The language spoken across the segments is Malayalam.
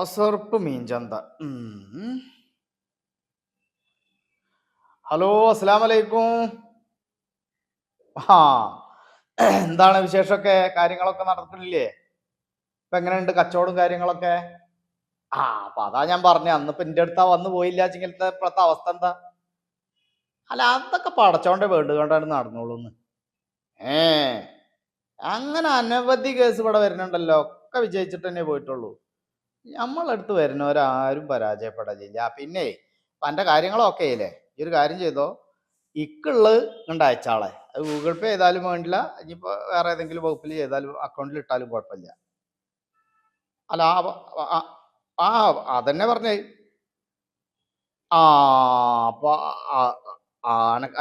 അസർപ്പ് മീൻചന്ത. ഹലോ വലൈക്കും ആ എന്താണ് വിശേഷമൊക്കെ? കാര്യങ്ങളൊക്കെ നടക്കുന്നില്ലേ ഇപ്പൊ എങ്ങനെയുണ്ട്? കച്ചവടം കാര്യങ്ങളൊക്കെ? ആ അപ്പൊ അതാ ഞാൻ പറഞ്ഞ. അന്ന് ഇപ്പൊ എന്റെ അടുത്താ വന്നു പോയില്ല ചിങ്ങലത്തെ ഇപ്പോഴത്തെ അവസ്ഥ എന്താ? അല്ല അതൊക്കെ പടച്ചോണ്ടേ വേണ്ട കൊണ്ടാണ് നടന്നോളൂന്ന് ഏ അങ്ങനെ അനവധി കേസ് ഇവിടെ വരുന്നുണ്ടല്ലോ. ഒക്കെ വിജയിച്ചിട്ട് തന്നെ പോയിട്ടുള്ളൂ. നമ്മളടുത്ത് വരുന്നവരാരും പരാജയപ്പെടലില്ല. പിന്നെ പന്റെ കാര്യങ്ങളൊക്കെ ഇല്ലേ ഈ ഒരു കാര്യം ചെയ്തോ? ഇക്കുള്ളത് ഇങ്ങോട്ട് അയച്ചാളെ. അത് ഗൂഗിൾ പേ ചെയ്താലും വേണ്ടില്ല. ഇനിയിപ്പോൾ വേറെ ഏതെങ്കിലും വകുപ്പിൽ ചെയ്താലും അക്കൗണ്ടിൽ ഇട്ടാലും കുഴപ്പമില്ല. അല്ല ആ അതന്നെ പറഞ്ഞേ. ആ അപ്പൊ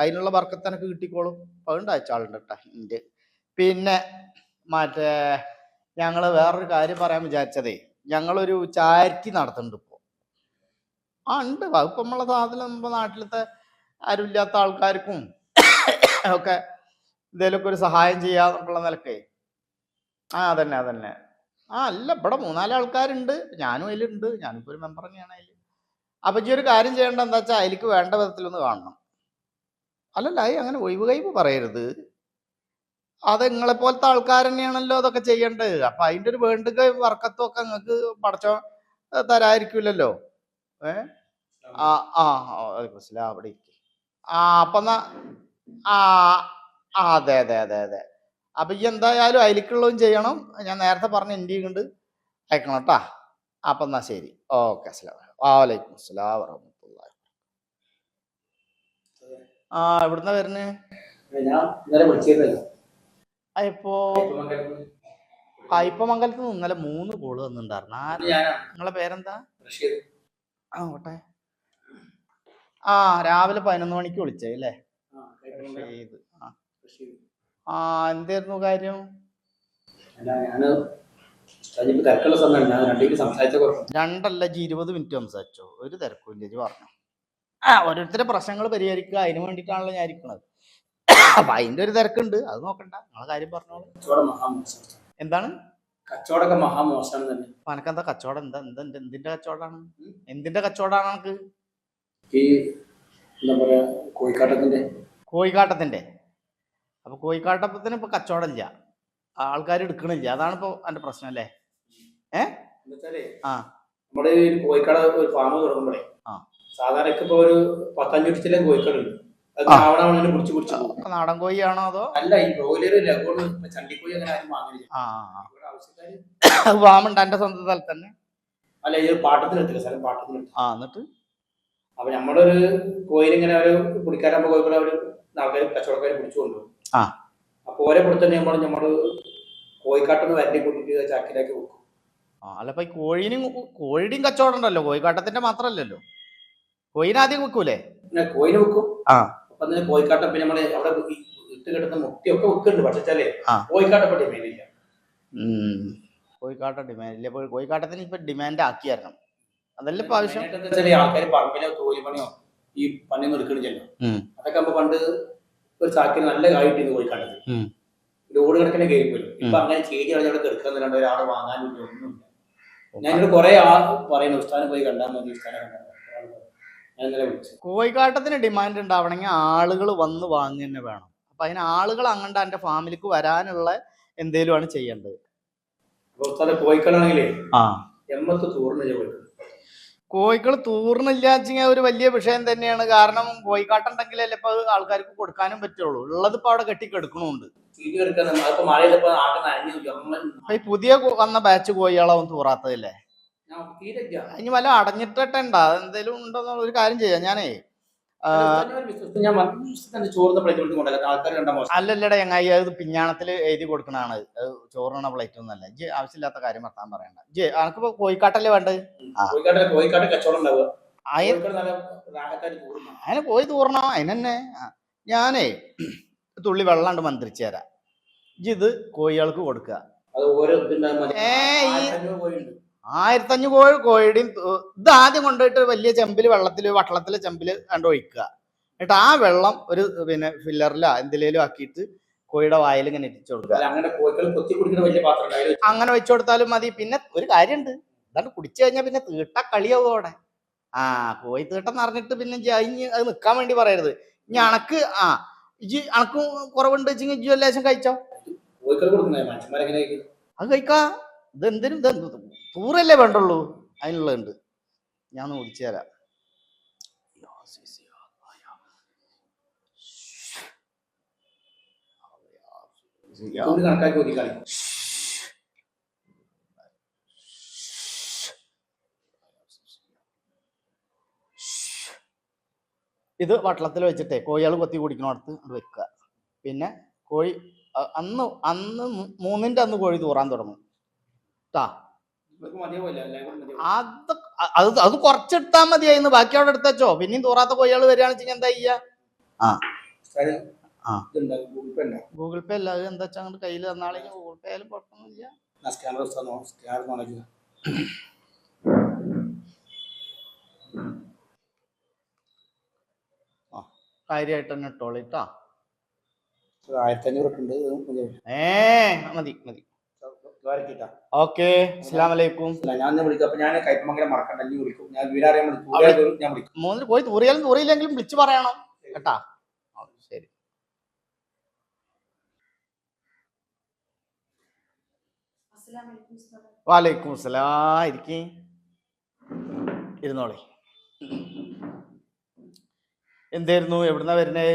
അതിനുള്ള വർക്കത്ത് എനക്ക് കിട്ടിക്കോളും. അതുകൊണ്ട് അയച്ചാളുണ്ട് കേട്ടാ ഇന്റെ പിന്നെ മറ്റേ ഞങ്ങൾ വേറൊരു കാര്യം പറയാൻ വിചാരിച്ചതേ. ഞങ്ങളൊരു ചാരിറ്റി നടത്തുന്നുണ്ട് ഇപ്പോൾ ആ ഉണ്ട്. അതിപ്പോൾ നമ്മളെ സാധനം നമ്മുടെ നാട്ടിലത്തെ ആരുമില്ലാത്ത ആൾക്കാർക്കും ഒക്കെ എന്തെങ്കിലുമൊക്കെ ഒരു സഹായം ചെയ്യാന്നുള്ള നിലക്കേ. ആ അതന്നെ അതന്നെ. ആ അല്ല ഇവിടെ മൂന്നാൽ ആൾക്കാരുണ്ട്. ഞാനും അതിലുണ്ട്. ഞാനിപ്പോൾ ഒരു മെമ്പർ തന്നെയാണ് അതിൽ അപ്പൊ ഈ ഒരു കാര്യം ചെയ്യേണ്ട എന്താ വെച്ചാൽ അതിലേക്ക് വേണ്ട വിധത്തിലൊന്ന് കാണണം. അല്ലല്ല അങ്ങനെ ഒഴിവ് കഴിവ് പറയരുത്. അത് നിങ്ങളെ പോലത്തെ ആൾക്കാർ തന്നെയാണല്ലോ അതൊക്കെ ചെയ്യേണ്ടത്. അപ്പൊ അതിന്റെ ഒരു വേണ്ടുക വർക്കത്തും ഒക്കെ നിങ്ങൾക്ക് പടച്ചോ തരായിരിക്കില്ലല്ലോ ഏ? ആ ആ വലൈക്കും അവിടെ ആ അപ്പൊ ആ ആ, അതെ അതെ അതെ അതെ. അപ്പൊ ഈ എന്തായാലും അതിലേക്കുള്ളതും ചെയ്യണം. ഞാൻ നേരത്തെ പറഞ്ഞ എന്റെ കൊണ്ട് അയക്കണം കേട്ടാ അപ്പൊ എന്നാ ശരി. ഓക്കെ അസ്സലാം വാലൈക്കും അസ്സലാ വറഹ്മത്തുള്ളാഹി ആ എവിടുന്ന വരുന്നേ? ഞാൻ ഇന്നലെ വിളിച്ചിരുന്നല്ലോ. ആ ഇപ്പോ കയ്പമംഗലത്ത് നിന്ന് ഇന്നലെ മൂന്ന് ഗോൾ വന്നിട്ടുണ്ടായിരുന്നു. ആ നിങ്ങളെ പേരെന്താ? ആ കോട്ടെ ആ രാവിലെ പതിനൊന്ന് മണിക്ക് വിളിച്ചേ അല്ലേ? ആ. ആ. ആ എന്തായിരുന്നു കാര്യം? രണ്ടല്ല ജി ഇരുപത് മിനിറ്റ് സംസാരിച്ചോ. ഒരു തിരക്കും ഇല്ല ജി പറഞ്ഞു. ആ ഓരോരുത്തരുടെ പ്രശ്നങ്ങൾ പരിഹരിക്കുക. അതിന് വേണ്ടിയിട്ടാണല്ലോ ഞാൻ ഇരിക്കണത്. അപ്പൊ അതിന്റെ ഒരു തിരക്കുണ്ട്. അത് നോക്കണ്ട. നിങ്ങളെ കാര്യം പറഞ്ഞോളൂ. കച്ചവടം മഹാമോശം. എന്താണ്? കച്ചവടമൊക്കെ മഹാമോശം തന്നെ. അപ്പൊ കച്ചവടം? എന്താ എന്താ എന്ത് എന്തിന്റെ കച്ചവടമാണ്? എന്തിന്റെ കച്ചവടമാണ് എനിക്ക് ഈ എന്താ പറയാ കോഴിക്കാട്ടത്തിന്റെ. കോഴിക്കാട്ടത്തിന്റെ. അപ്പൊ കോഴിക്കാട്ടത്തിന് ഇപ്പൊ കച്ചവടം ഇല്ല. ആൾക്കാർ എടുക്കണില്ല. അതാണ് ഇപ്പൊ എന്റെ പ്രശ്നം അല്ലേ? എന്നുവെച്ചാലേ ആ. നമ്മുടെ ഈ കോഴിക്കാട് ഒരു ഫാം തുടങ്ങുമ്പോഴേ ആ. സാധാരണ ഇപ്പൊ ഒരു പത്തഞ്ഞൂറ്റിലെ കോഴിക്കാടുണ്ട്. നാടൻ കോഴിയാണോ അതോ? അല്ല ഈ ബ്രോയിലർ ചണ്ടിക്കോഴി അങ്ങനെ ആരും വാമുണ്ട് എന്റെ സ്വന്തം സ്ഥലത്ത് തന്നെ. അല്ല ഈ പാട്ടത്തിലെത്തില്ല സ്ഥലം പാട്ടത്തിന് എടുത്തു. ആ എന്നിട്ട്? അപ്പൊ നമ്മളൊരു കോയിലിങ്ങനെ ഒരു കുടിക്കാരൻ കോഴിക്കോട് അവർ ആൾക്കാർ കച്ചവടക്കാർ പിടിച്ചു കൊണ്ടുപോകും. ആ. അപ്പൊ ഓരോ കൊടുത്തന്നെ നമ്മൾ നമ്മൾ കോഴിക്കാട്ടിന്ന് വരണ്ടി കൂട്ടിട്ട് ചാക്കിലാക്കി വെക്കും. ആ അല്ല ഇപ്പൊ കോഴിനും കോഴിയുടെയും കച്ചവടം ഉണ്ടല്ലോ. കോഴിക്കാട്ടത്തിന്റെ മാത്രല്ലല്ലോ. കോയിനാദ്യം ആദ്യം വെക്കൂലേ? കോയിന് വെക്കും. ആ. അപ്പൊ അതിന് കോഴിക്കാട്ടം പിന്നെ നമ്മൾ അവിടെ ഇട്ട് കിട്ടുന്ന മുട്ടിയൊക്കെ വെക്കുന്നുണ്ട് പക്ഷെ ചില ആ. കോഴിക്കാട്ടപ്പ ഡിമാൻഡ് ഇല്ല. കോഴിക്കാട്ട ഡിമാൻഡ് ഇല്ല. കോഴിക്കാട്ടത്തിന് ഇപ്പൊ ഡിമാൻഡ് ആക്കിയായിരുന്നു. അതല്ല ഇപ്പൊ ആവശ്യം. ആൾക്കാർ പറമ്പിനോ തോലി പറമ്പിലോ തോലിപ്പണിയോ ഈ പണി എടുക്കണില്ല. അതൊക്കെ ആകുമ്പോ പണ്ട് ഒരു ചാക്കിന് നല്ല കാര്യം കോഴിക്കാട്ടത് ഉം. ലോഡ് കണക്കിനെ കയറി പോലും ഇപ്പൊ. അങ്ങനെ ചേരി അവിടെ കിടക്കുന്നില്ലാണ്ട് ഒരാൾ വാങ്ങാനില്ല ഒന്നുമില്ല. ഞാനിവിടെ കുറെ ആ പറയുന്നു ഉസ്താനം പോയി കണ്ടാൽ മതി ഉസ്താനം കണ്ടാൽ മതി ഒരാൾ പറഞ്ഞു. ഞാൻ ഇന്നലെ വിളിച്ചു കോഴിക്കാട്ടത്തിന് ഡിമാൻഡ് ഉണ്ടാവണമെങ്കിൽ ആളുകൾ വന്ന് വാങ്ങി തന്നെ വേണം. അപ്പൊ അതിന് ആളുകൾ അങ്ങോട്ട് എന്റെ ഫാമിലിക്ക് വരാനുള്ള എന്തേലുമാണ് ചെയ്യേണ്ടത്? കോഴിക്കൾ തൂർന്നില്ല ഒരു വലിയ വിഷയം തന്നെയാണ്. കാരണം കോഴിക്കാട്ടുണ്ടെങ്കിലല്ലേ ഇപ്പൊ ആൾക്കാർക്ക് കൊടുക്കാനും പറ്റുള്ളൂ. ഉള്ളത് ഇപ്പൊ അവിടെ കെട്ടിക്കെടുക്കണുണ്ട്. ഈ പുതിയ വന്ന ബാച്ച് കോഴികളാവും തൂറാത്തതല്ലേ. ഇനി വല്ല അടഞ്ഞിട്ടിട്ടുണ്ടോ അതെന്തേലും ഉണ്ടോന്നുള്ള ഒരു കാര്യം ചെയ്യാം. ഞാനേ എങ്ങായി അല്ലല്ലടാ ചങ്ങായി അത് പിഞ്ഞാണത്തിൽ എഴുതി കൊടുക്കണതാണ്. അത് ചോറിന പ്ലേറ്റ് ഒന്നല്ല ഇജ്ജ് ആവശ്യമില്ലാത്ത കാര്യം വർത്താൻ പറയണ്ട. ഇജ്ജ് അനക്കിപ്പോ കോഴിക്കാട്ടല്ലേ വേണ്ടത്? അതിന് പോയി തൂറണം? അതിനെന്നെ ഞാനേ തുള്ളി വെള്ളാണ്ട് മന്ത്രിച്ചു തരാം. ഇജ്ജ് ഇത് കോഴികൾക്ക് കൊടുക്കുക അത് ആയിരത്തഞ്ഞൂറ് ആയിരത്തഞ്ഞു കോഴി കോഴിയുടെയും ഇത് ആദ്യം കൊണ്ടുപോയിട്ട് വലിയ ചെമ്പിൽ വെള്ളത്തിൽ വട്ടളത്തിലെ ചെമ്പിൽ കണ്ട് ഒഴിക്കുക. എന്നിട്ട് ആ വെള്ളം ഒരു പിന്നെ ഫില്ലറിലോ എന്തിലേലും ആക്കിയിട്ട് കോഴിയുടെ വായിൽ ഇങ്ങനെ ഇട്ടിച്ചു കൊടുക്കുക. അങ്ങനെ വെച്ച് കൊടുത്താലും മതി. പിന്നെ ഒരു കാര്യമുണ്ട് അതാണ് കുടിച്ചു കഴിഞ്ഞാൽ പിന്നെ തീട്ട കളിയാവും അവിടെ. ആ കോഴി തീട്ടം നിറഞ്ഞിട്ട് പിന്നെ ഇനി അത് നിൽക്കാൻ വേണ്ടി പറയരുത്. ഇനി അണക്ക് ആ ഇജി അണക്ക് കുറവുണ്ട് വെച്ചെങ്കിൽ ഇജി ലേശം കഴിച്ചോ? അത് കഴിക്കാ. ഇത് എന്തിനും തൂറല്ലേ വേണ്ടുള്ളൂ അതിനുള്ളതുണ്ട് ഞാൻ ഓടിച്ചു തരാം ഇത് വട്ടളത്തിൽ വെച്ചിട്ടേ കോഴികൾ കൊത്തി കുടിക്കണോടത്ത് അത് വെക്കുക പിന്നെ കോഴി അന്ന് അന്ന് മൂന്നിന്റെ അന്ന് കോഴി തൂറാൻ തുടങ്ങും ട്ടാ അത് അത് അത് കുറച്ചിട്ടാ മതിയായിരുന്നു ബാക്കി അവിടെ എടുത്തോ പിന്നെയും തൂറാത്ത കോഴികൾ വരികയാണെന്ന് വെച്ചാൽ എന്താ ചെയ്യാ? ആ. ഇതുണ്ടാവും ഗൂഗിൾ പേ അല്ല. അത് എന്താ വെച്ചാൽ അങ്ങോട്ട് കയ്യിൽ തന്നാളെങ്കിൽ ഗൂഗിൾ പേ ആയാലും കുഴപ്പമൊന്നുമില്ല. ആ. കാര്യമായിട്ട് തന്നെ ഇട്ടോളിട്ടാ ആയിരത്തി അഞ്ഞൂറ്. ഏ മതി മതി. ഓക്കെ അല്ല ഞാൻ ഒന്ന് വിളിക്കും. അപ്പൊ ഞാൻ കൈപ്പമംഗലം മറക്കണ്ട നീ വിളിക്കും. ഞാൻ ഞാൻ വിളിക്കും. മൂന്നിൽ പോയി തൂറിയാലും തൂറിയില്ലെങ്കിലും വിളിച്ചു പറയണം. കേട്ടാ? ശരി. വാലൈക്കും അസ്സലാം. ഇരിക്കി. ഇരുന്നോളി. എന്തായിരുന്നു? എവിടുന്നാ വരുന്നേ?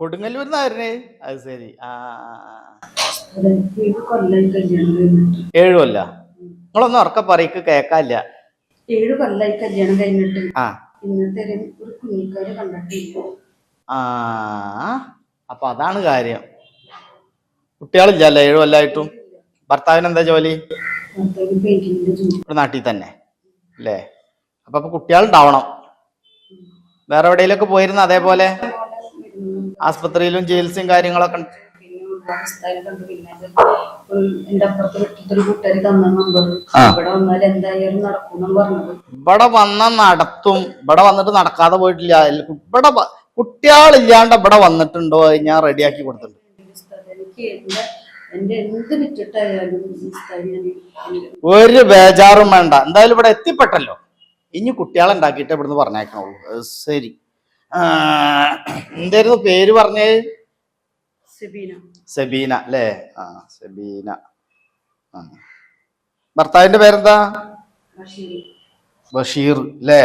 കൊടുങ്ങല്ലൂരിന്നാ വരുന്നേ അത് ശരി. ആ ഏഴു കൊല്ല നിങ്ങളൊന്നും ഉറക്ക പറയ്ക്ക് കേക്കാല്ല. ഏഴ് കൊല്ലായി കല്യാണം കഴിഞ്ഞിട്ട്. ആ. ഇന്നത്തെ ഒരു കുഞ്ഞിക്കാര് കണ്ടിട്ടില്ല. ആ അപ്പൊ അതാണ് കാര്യം. കുട്ടികളില്ലല്ലേ ഏഴു കൊല്ലായിട്ടും? ഭർത്താവിന് എന്താ ജോലി? ഇവിടെ നാട്ടിൽ തന്നെ അല്ലേ? അപ്പൊ അപ്പൊ കുട്ടികളുണ്ടാവണം. വേറെ എവിടെയെങ്കിലൊക്കെ പോയിരുന്ന അതേപോലെ? ആസ്പത്രിയിലും ചികിത്സയും കാര്യങ്ങളൊക്കെ തന്ന നമ്പർ. ഇവിടെ വന്നാൽ ഇവിടെ വന്ന നടത്തും ഇവിടെ വന്നിട്ട് നടക്കാതെ പോയിട്ടില്ല. ഇവിടെ കുട്ടികളില്ലാണ്ട് ഇവിടെ വന്നിട്ടുണ്ടോ ഞാൻ റെഡിയാക്കി കൊടുത്തിട്ടുണ്ട്. എനിക്ക് ഒരു ബേജാറും വേണ്ട. എന്തായാലും ഇവിടെ എത്തിപ്പെട്ടല്ലോ. ഇനി കുട്ടികളെ ഉണ്ടാക്കിയിട്ട് ഇവിടുന്ന് പറഞ്ഞേക്കണുള്ളൂ. ശരി. എന്തായിരുന്നു പേര് പറഞ്ഞേ? സെബീന. സെബീന അല്ലേ? ആ സെബീന. ഭർത്താവിന്റെ പേരെന്താ? ബഷീർ. അല്ലേ.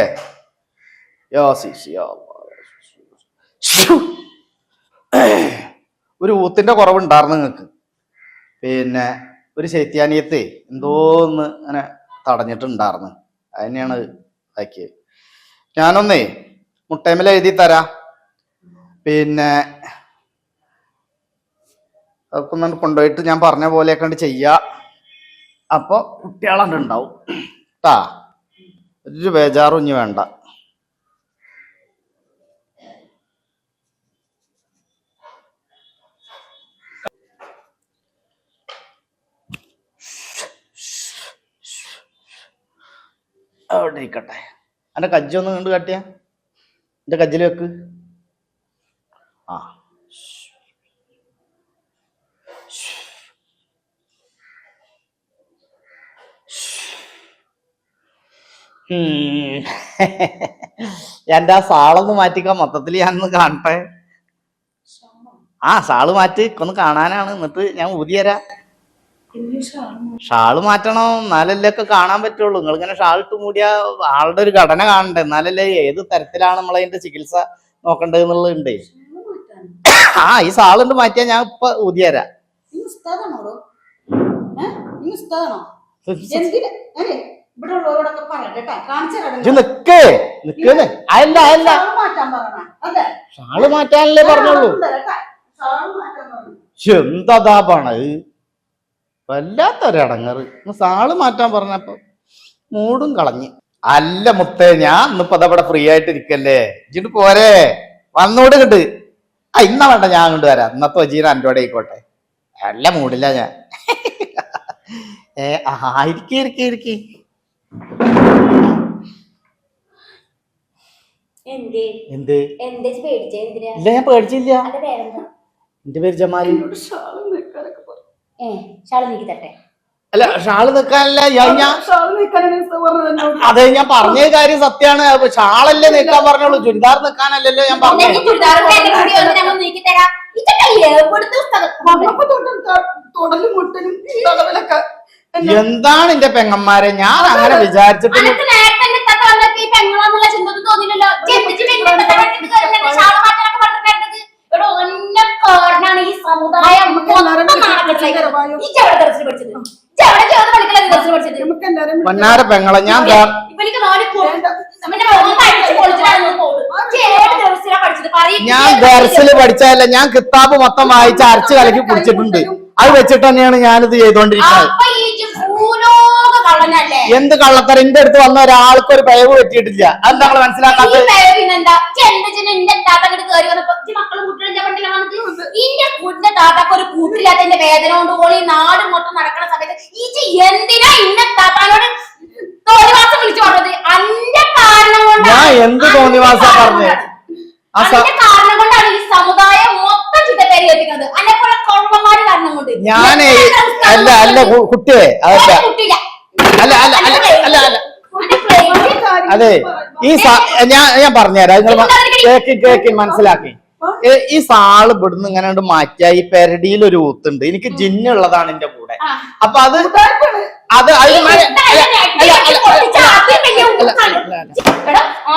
ഒരു ഊത്തിന്റെ കുറവുണ്ടായിരുന്നു നിങ്ങക്ക് പിന്നെ ഒരു ശൈത്യാനിയത്തെ എന്തോന്ന് അങ്ങനെ തടഞ്ഞിട്ടുണ്ടായിരുന്നു. അതിനെയാണ് ആക്കിയത്. ഞാനൊന്നേ മുട്ടേമല എഴുതി തരാ. പിന്നെ അതൊക്കെ ഒന്ന് കൊണ്ടുപോയിട്ട് ഞാൻ പറഞ്ഞ പോലെയൊക്കെ കണ്ട് ചെയ്യാ. അപ്പൊ കുട്ടികളണ്ട് ഉണ്ടാവും കേട്ടാ ഒരു ബേജാറും ഇനി വേണ്ട. അവിടെ ഇരിക്കട്ടെ. എന്റെ കജ്ജി ഒന്ന് കണ്ട് കാട്ടിയ. എന്റെ കജ്ജിൽ വെക്ക്. ആ. എന്റെ ആ സാളൊന്ന് മാറ്റിക്കാൻ മൊത്തത്തിൽ ഞാനൊന്ന് കാണട്ടെ. ആ സാൾ മാറ്റി ഒന്ന് കാണാനാണ്. എന്നിട്ട് ഞാൻ ഊതി തരാം ഇംഗ്ലീഷാണ് ഷാൾ മാറ്റണം എന്നാലല്ലേ ഒക്കെ കാണാൻ പറ്റുള്ളൂ. നിങ്ങൾ ഇങ്ങനെ ഷാൾ ഇട്ട് മൂടിയ ആളുടെ ഒരു ഘടന കാണണ്ടേ? എന്നാലല്ലേ ഏത് തരത്തിലാണ് നമ്മൾ അതിന്റെ ചികിത്സ നോക്കേണ്ടത് എന്നുള്ളതുണ്ട്. ആ ഈ സാളുണ്ട് മാറ്റിയാ ഞാൻ ഇപ്പൊ ഊതിയരാ നിക്കേ. അല്ല അല്ല? ഷാൾ മാറ്റാനല്ലേ പറഞ്ഞോളൂ എന്താ പണത് വല്ലാത്തൊരടങ്ങറ്. സാൾ മാറ്റാൻ പറഞ്ഞപ്പോ മൂടും കളഞ്ഞ്. അല്ല മുത്തേ ഞാൻ ഇന്നിപ്പോ അതവിടെ ഫ്രീ ആയിട്ട് ഇരിക്കല്ലേ? ഇജിട്ട് പോരെ. വന്നോട് കിട്ട് ആ ഇന്ന വേണ്ട ഞാൻ അങ്ങോട്ട് വരാം. ഇന്നത്തെ വജീന അന്റോടെ ആയിക്കോട്ടെ. അല്ല മൂടില്ല ഞാൻ. ഏ ആ ഇരിക്കി ഇരിക്കി എന്തേ? ഇല്ല ഞാൻ പേടിച്ചില്ല. എന്റെ പേര് ജമാലി. ഏ ഷാൾ നീക്കി തട്ടെ അല്ല ഷാൾ നിക്കാനല്ല ഞാൻ. അതെ ഞാൻ പറഞ്ഞ കാര്യം സത്യാണ്. അപ്പൊ ഷാളല്ലേ നിക്കാൻ പറഞ്ഞോളൂ. ചുരിദാർ നിക്കാനല്ലല്ലോ ഞാൻ പറഞ്ഞു എന്താണ് എന്റെ പെങ്ങന്മാരെ? ഞാൻ അങ്ങനെ വിചാരിച്ചിട്ടില്ല. അനക്ക് ദർശനാ പഠിച്ചത്? ഞാൻ ഞാൻ ദർസിൽ പഠിച്ചതല്ല ഞാൻ കിതാബ് മൊത്തം വായിച്ച് അരച്ച് കലക്കി കുടിച്ചിട്ടുണ്ട്. അത് വെച്ചിട്ട് തന്നെയാണ് ഞാനിത് ചെയ്തോണ്ടിരിക്കുന്നത്. എന്ത് കള്ളത്തരം? എന്റെ അടുത്ത് വന്ന ഒരാൾക്ക് ഒരു പിഴവ് പറ്റിയിട്ടില്ല. അത് നമ്മൾ മനസ്സിലാക്കാത്ത മനസ്സിലാക്കാത്തത് ഞാൻ ഒരു വേദന കൊണ്ട് നാട് മൊത്തം നടക്കുന്ന സമയത്ത് ഈ എന്തിനാ ഇന്ന താത്താനോട് തോന്നിവാസം വിളിച്ചു പറഞ്ഞത്? അന്റെ കാരണം ഞാൻ എന്ത് തോന്നിവാസ പറഞ്ഞത്? കാരണം കൊണ്ടാണ് ഈ സമുദായം മൊത്തം ചിട്ടപ്പേര് കേൾപ്പിക്കുന്നത് അന്നെ പോലെ കൊള്ളന്മാര് കാരണം കൊണ്ട്. ഞാനേ അല്ല അല്ല കുട്ടിയെ അതല്ല. കുട്ടിയില്ല. അല്ല അല്ല അല്ല അല്ല അല്ല അതെ ഈ ഞാൻ ഞാൻ പറഞ്ഞുതരാം. നിങ്ങൾ കേക്കി കേക്കി മനസ്സിലാക്കി. ഈ സാൾ ഇവിടുന്ന് ഇങ്ങനെ മാറ്റിയ ഈ പെരടിയിൽ ഒരു ഊത്തുണ്ട്. എനിക്ക് ജിന്നുള്ളതാണ് എന്റെ കൂടെ. അപ്പൊ അത് അത്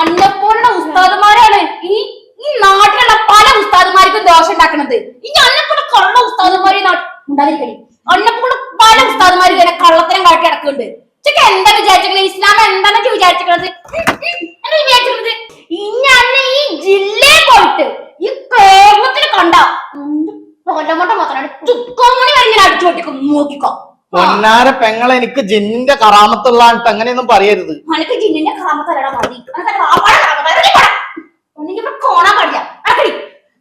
അന്നെപ്പോലുള്ള ഉസ്താദുമാരാണ് ഈ ഈ നാട്ടിലുള്ള പല ഉസ്താദുമാർക്കും ദോഷം ഉണ്ടാക്കുന്നത് ഇനി അന്നെപ്പോലുള്ള കള്ള ഉസ്താദുമാരെ ഉണ്ടാതിരിക്കണേ. അന്നെപ്പോലുള്ള പല ഉസ്താദുമാർ ഇങ്ങനെ കള്ളത്തരം കാട്ടി നടക്കുന്നുണ്ട്. എന്താ വിചാരിച്ചിരിക്കുന്നത് ഇസ്ലാം എന്താണെന്ന് വിചാരിച്ചിരിക്കുന്നത് എന്താ വിചാരിച്ചിരുന്നത് ഇനി ഈ ജില്ലയെ പോയിട്ട് ഈ കേരളത്തിൽ കണ്ട പൊന്നമോട്ട മാത്രമാണ് ചുക്കോമണി കഴിഞ്ഞാൽ അടിച്ചു പൊട്ടിക്കും. നോക്കിക്കോ. പൊന്നാര പെങ്ങളെ എനിക്ക് ജിന്നിന്റെ കറാമത്തുള്ളാണ്ട് അങ്ങനെയൊന്നും പറയരുത്. എനിക്ക് ജിന്നിന്റെ കറാമത്തല്ലടാ മതി. കോണാൻ പാടില്ല.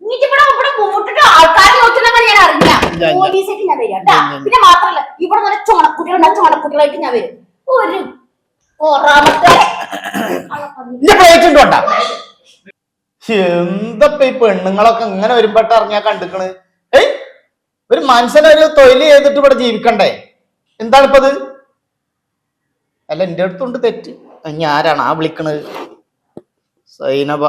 ഇനിക്ക് ഇവിടെ ഇവിടെ മുട്ടിട്ട് ആൾക്കാരെ നോക്കുന്ന ഞാൻ അറിഞ്ഞ ഇല്ല, ഇല്ല. പോലീസായിട്ട് ഞാൻ വരും കേട്ടാ ഇല്ല, ഇല്ല. പിന്നെ മാത്രല്ല ഇവിടെ നല്ല ചുണക്കുട്ടികളുണ്ടാവും ചുണക്കുട്ടികളായിട്ട് ഞാൻ വരും. ഒരു കൊറാമത്തെ ഇന്റെ പ്ലേറ്റ് ഉണ്ടോട്ടാ എന്തപ്പ ഈ പെണ്ണുങ്ങളൊക്കെ ഇങ്ങനെ വരുമ്പോട്ട് ഇറങ്ങിയാ കണ്ടിക്കണ്? ഏയ് ഒരു മനുഷ്യനൊരു തൊഴിൽ ചെയ്തിട്ട് ഇവിടെ ജീവിക്കണ്ടേ? എന്താണ് ഇപ്പത് അല്ല എന്റെ അടുത്തുണ്ട് തെറ്റ്. ഞാരാണ് ആ വിളിക്കണത്. സൈനബ.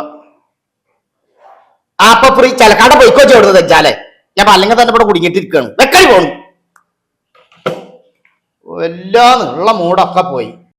ആ അപ്പൊ ഫ്രീ ചലക്കാണ്ട പോയിക്കോ ചോടുന്നത് വെച്ചാലേ ഞാൻ അല്ലെങ്കിൽ തന്നെ ഇവിടെ കുടുങ്ങിയിട്ടിരിക്കാണ്. വെക്കടി പോണു എല്ലാന്ന് ഉള്ള മൂടൊക്കെ പോയി.